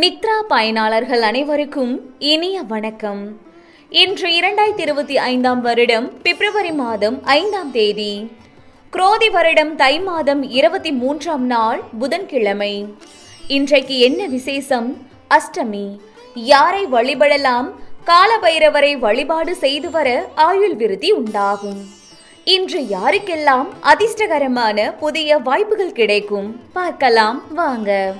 நித்ரா பயனாளர்கள் அனைவருக்கும் இனிய வணக்கம். இன்று இரண்டாயிரத்தி இருபத்தி ஐந்தாம் வருடம் பிப்ரவரி மாதம் ஐந்தாம் தேதி. குரோதி வருடம் தை மாதம் இருபத்தி மூன்றாம் நாள் புதன்கிழமை. இன்றைக்கு என்ன விசேஷம்? அஷ்டமி. யாரை வழிபடலாம்? காலபைரவரை வழிபாடு செய்து வர ஆயுள் விருதி உண்டாகும். இன்று யாருக்கெல்லாம் அதிர்ஷ்டகரமான புதிய வாய்ப்புகள் கிடைக்கும்? பார்க்கலாம் வாங்க.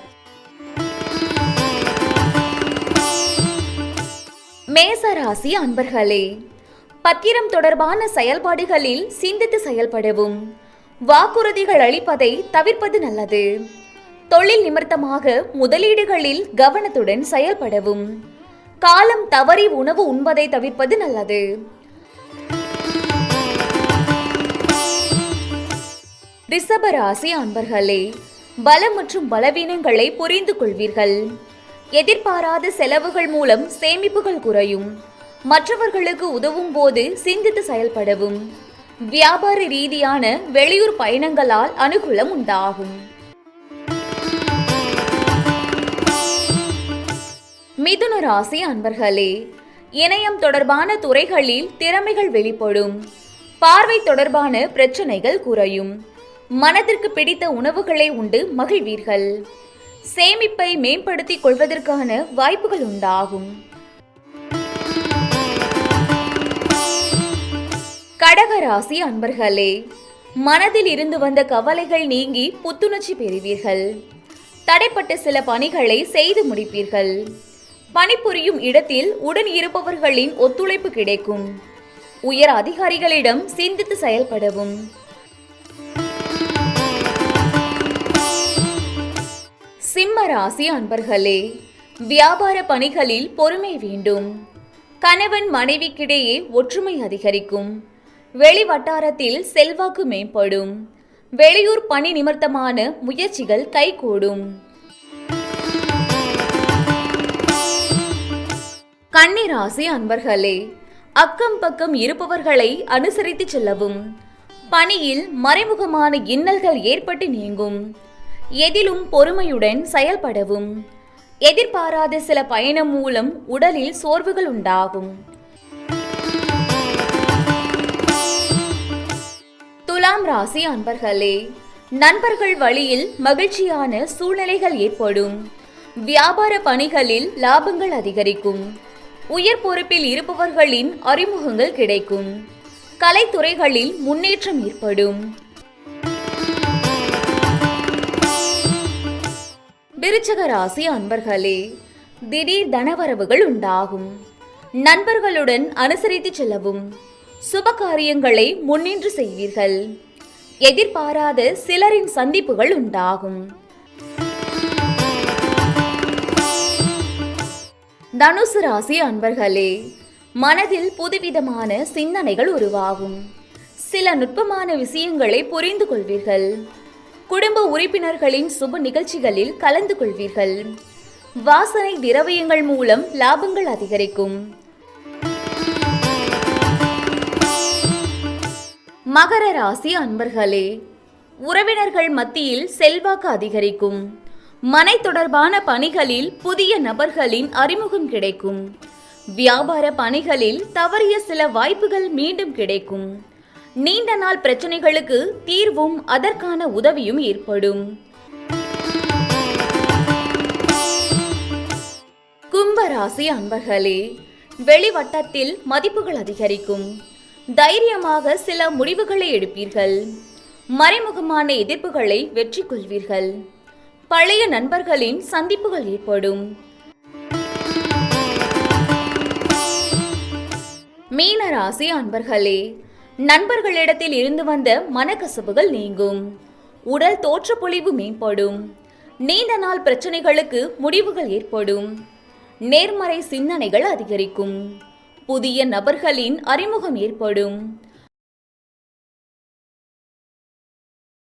மேசராசி அன்பர்களே பத்திரம் தொடர்பான செயல்பாடுகளில் சிந்தித்து செயல்படவும் வாக்குறுதிகள் அளிப்பதை தவிர்ப்பது நல்லது. தொழில் நிமித்தமாக முதலீடுகளில் கவனத்துடன் செயல்படவும் காலம் தவறி உணவு உண்பதை தவிர்ப்பது நல்லது. ரிஷபராசி அன்பர்களே பலம் மற்றும் பலவீனங்களை புரிந்து கொள்வீர்கள். எதிர்பாராத செலவுகள் மூலம் சேமிப்புகள் குறையும். மற்றவர்களுக்கு உதவும் போது சிந்தித்து செயல்படவும். வியாபார ரீதியான வெளியூர் பயணங்களால் அனுகூலம் உண்டாகும். மிதுன ராசி அன்பர்களே இணையம் தொடர்பான துறைகளில் திறமைகள் வெளிப்படும். பார்வை தொடர்பான பிரச்சனைகள் குறையும். மனதிற்கு பிடித்த உணவுகளை உண்டு மகிழ்வீர்கள். சேமிப்பை மேம்படுத்திக் கொள்வதற்கான வாய்ப்புகள் உண்டாகும். கடகராசி அன்பர்களே மனதில் இருந்து வந்த கவலைகள் நீங்கி புத்துணர்ச்சி பெறுவீர்கள். தடைப்பட்ட சில பணிகளை செய்து முடிப்பீர்கள். பணிபுரியும் இடத்தில் உடன் இருப்பவர்களின் ஒத்துழைப்பு கிடைக்கும். உயர் அதிகாரிகளிடம் சிந்தித்து செயல்படவும். சிம்ம ராசி அன்பர்களே வியாபார பணிகளில் பொறுமை வேண்டும். கணவன் மனைவிக்கிடையே ஒற்றுமை அதிகரிக்கும். வெளி வட்டாரத்தில் செல்வாக்கு மேம்படும். வெளியூர் பணி நிமித்தமான முயற்சிகள் கைகூடும். கன்னிராசி அன்பர்களே அக்கம் பக்கம் இருப்பவர்களை அனுசரித்து செல்லவும். பணியில் மறைமுகமான இன்னல்கள் ஏற்பட்டு நீங்கும். எதிலும் பொறுமையுடன் செயல்படவும். எதிர்பாராத சில பயணம் மூலம் உடலில் சோர்வுகள் உண்டாகும். துலாம் ராசி அன்பர்களே நண்பர்கள் வழியில் மகிழ்ச்சியான சூழ்நிலைகள் ஏற்படும். வியாபார பணிகளில் லாபங்கள் அதிகரிக்கும். உயர் பொறுப்பில் இருப்பவர்களின் அறிமுகங்கள் கிடைக்கும். கலைத்துறைகளில் முன்னேற்றம் ஏற்படும். விருச்சக ராசி அன்பர்களே திடீர் தனவரவுகள் உண்டாகும். நண்பர்களுடன் அனுசரித்து செல்லவும் சுப காரியங்களை முன்னின்று செய்வீர்கள். எதிர்பாராத சிலரின் சந்திப்புகள் உண்டாகும். தனுசு ராசி அன்பர்களே மனதில் புதுவிதமான சிந்தனைகள் உருவாகும். சில நுட்பமான விஷயங்களை புரிந்து கொள்வீர்கள். குடும்ப உறுப்பினர்களின் சுப நிகழ்ச்சிகளில் கலந்து கொள்வீர்கள். வாசனை திரவியங்கள் மூலம் லாபங்கள் அதிகரிக்கும். மகர ராசி அன்பர்களே உறவினர்கள் மத்தியில் செல்வாக்கு அதிகரிக்கும். மனை தொடர்பான பணிகளில் புதிய நபர்களின் அறிமுகம் கிடைக்கும். வியாபார பணிகளில் தவறிய சில வாய்ப்புகள் மீண்டும் கிடைக்கும். நீண்ட நாள் பிரச்சனைகளுக்கு தீர்வும் அதற்கான உதவியும் ஏற்படும். கும்பராசி அன்பர்களே வெளிவட்டத்தில் மதிப்புகள் அதிகரிக்கும். தைரியமாக சில முடிவுகளை எடுப்பீர்கள். மறைமுகமான எதிர்ப்புகளை வெற்றி கொள்வீர்கள். பழைய நண்பர்களின் சந்திப்புகள் ஏற்படும். மீனராசி அன்பர்களே நண்பர்களிடத்தில் இருந்து வந்த மனக்கசப்புகள் நீங்கும். உடல் தோற்றப்பொழிவு மேம்படும். நீண்ட நாள் பிரச்சனைகளுக்கு முடிவுகள் ஏற்படும். நேர்மறை சிந்தனைகள் அதிகரிக்கும். புதிய நபர்களின் அறிமுகம் ஏற்படும்.